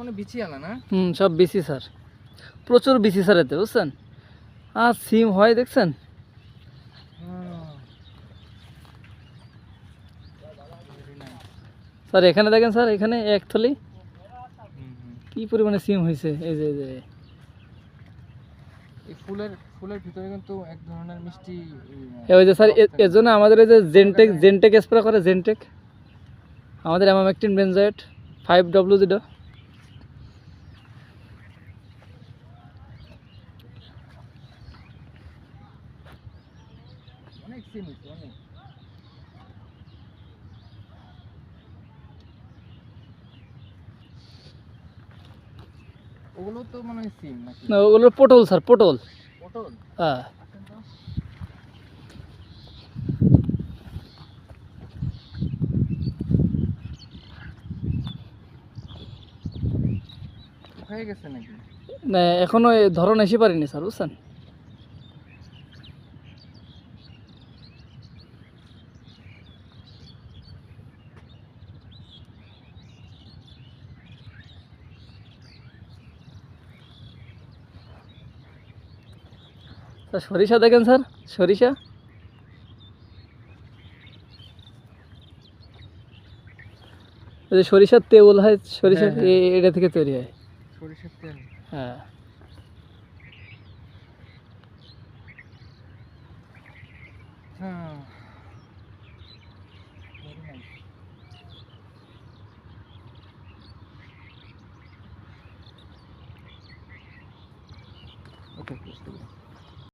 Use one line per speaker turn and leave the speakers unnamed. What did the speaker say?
মানে বিচি আলা না?
হুম সব বিসি স্যার। প্রচুর বিসি স্যার এতে বুঝছেন? আর সিম হয় দেখছেন? স্যার এখানে দেখেন স্যার এখানে এক থলি। কি পরিমাণে সিম হয়েছে এই যে এই
ফুলের ফুলের ভিতরে কিন্তু এক ধরনের মিষ্টি
ওই যে স্যার এর জন্য আমাদের এই যে জেনটেক জেনটেক স্প্রে করে জেনটেক আমাদের অ্যামামেকটিন বেনজয়েট ফাইভ ডব্লিউ যেটা
অনেক সিম হয়েছে অনেক ওগুলো তো মানে সিম নাকি
না ওগুলো পটল স্যার পটল
পটল
হ্যাঁ
আসেন তো। হয়ে গেছে নাকি?
না এখনও এই ধরন এসে পারিনি স্যার বুঝছেন? সরিষা দেখেন স্যার সরিষা। এই যে সরিষার তেল হয় সরিষা
হ্যাঁ, হ্যাঁ।
এটা থেকে তৈরি হয়।
সরিষার তেল।
হ্যাঁ।